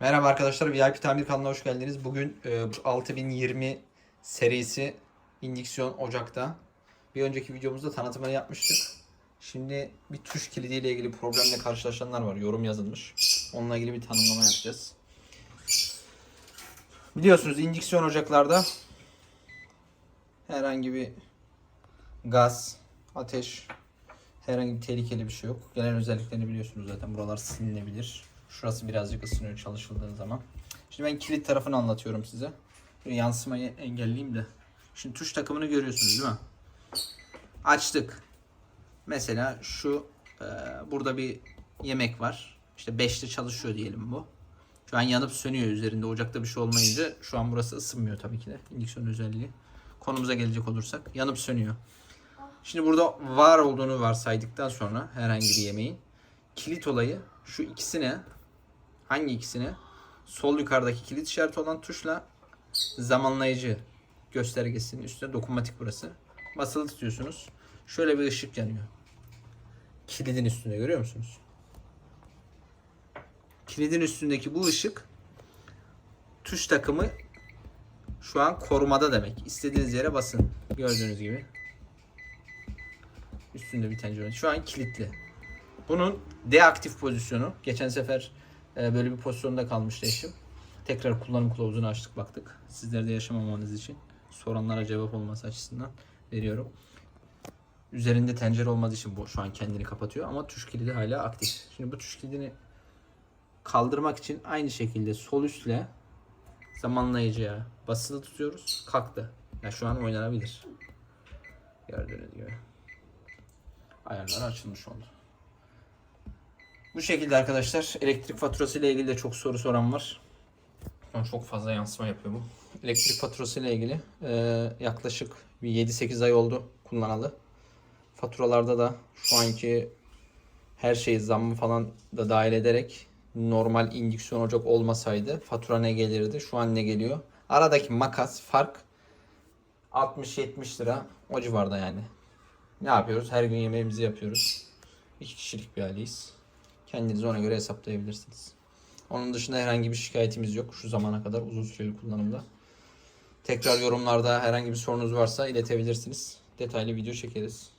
Merhaba arkadaşlar, VIP Tamir kanalına hoş geldiniz. Bugün e, 6020 serisi indüksiyon ocakta. Bir önceki videomuzda tanıtımını yapmıştık. Şimdi bir tuş kilidiyle ilgili problemle karşılaşanlar var. Yorum yazılmış. Onunla ilgili bir tanımlama yapacağız. Biliyorsunuz indüksiyon ocaklarda herhangi bir gaz, ateş, herhangi bir tehlikeli bir şey yok. Genel özelliklerini biliyorsunuz zaten. Buralar silinebilir. Şurası birazcık ısınıyor çalışıldığı zaman. Şimdi ben kilit tarafını anlatıyorum size. Böyle yansımayı engelleyeyim de. Şimdi tuş takımını görüyorsunuz değil mi? Açtık. Mesela şu e, burada bir yemek var. İşte 5'te çalışıyor diyelim bu. Şu an yanıp sönüyor üzerinde. Ocakta bir şey olmayınca şu an burası ısınmıyor tabii ki de. İndüksiyon özelliği. Konumuza gelecek olursak yanıp sönüyor. Şimdi burada var olduğunu varsaydıktan sonra herhangi bir yemeğin kilit olayı şu ikisine hangi ikisine sol yukarıdaki kilit işareti olan tuşla zamanlayıcı göstergesinin üstüne dokunmatik burası. Basılı tutuyorsunuz. Şöyle bir ışık yanıyor. Kilidin üstünde görüyor musunuz? Kilidin üstündeki bu ışık tuş takımı şu an korumada demek. İstediğiniz yere basın. Gördüğünüz gibi. Üstünde bir tencere. Şu an kilitli. Bunun deaktif pozisyonu. Geçen sefer böyle bir pozisyonda kalmıştı eşim. Tekrar kullanım kılavuzunu açtık baktık. Sizlere de yaşamamanız için. Soranlara cevap olması açısından veriyorum. Üzerinde tencere olmadığı için bu şu an kendini kapatıyor ama tuş kilidi hala aktif. Şimdi bu tuş kilidini kaldırmak için aynı şekilde sol üstle zamanlayıcıya basılı tutuyoruz. Kalktı. Yani şu an oynanabilir. Gördüğünüz gibi. Ayarlar açılmış oldu. Bu şekilde arkadaşlar elektrik faturası ile ilgili de çok soru soran var. Çok fazla yansıma yapıyor bu. Elektrik faturası ile ilgili e, yaklaşık bir 7-8 ay oldu kullanalı. Faturalarda da şu anki her şeyi zammı falan da dahil ederek normal indüksiyon ocak olmasaydı fatura ne gelirdi? Şu an ne geliyor? Aradaki makas fark 60-70 lira o civarda yani. Ne yapıyoruz? Her gün yemeğimizi yapıyoruz. İki kişilik bir aileyiz. Kendiniz ona göre hesaplayabilirsiniz. Onun dışında herhangi bir şikayetimiz yok şu zamana kadar uzun süreli kullanımda. Tekrar yorumlarda herhangi bir sorunuz varsa iletebilirsiniz. Detaylı video çekeriz.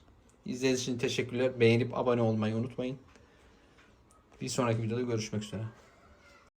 İzlediğiniz için teşekkürler. Beğenip abone olmayı unutmayın. Bir sonraki videoda görüşmek üzere.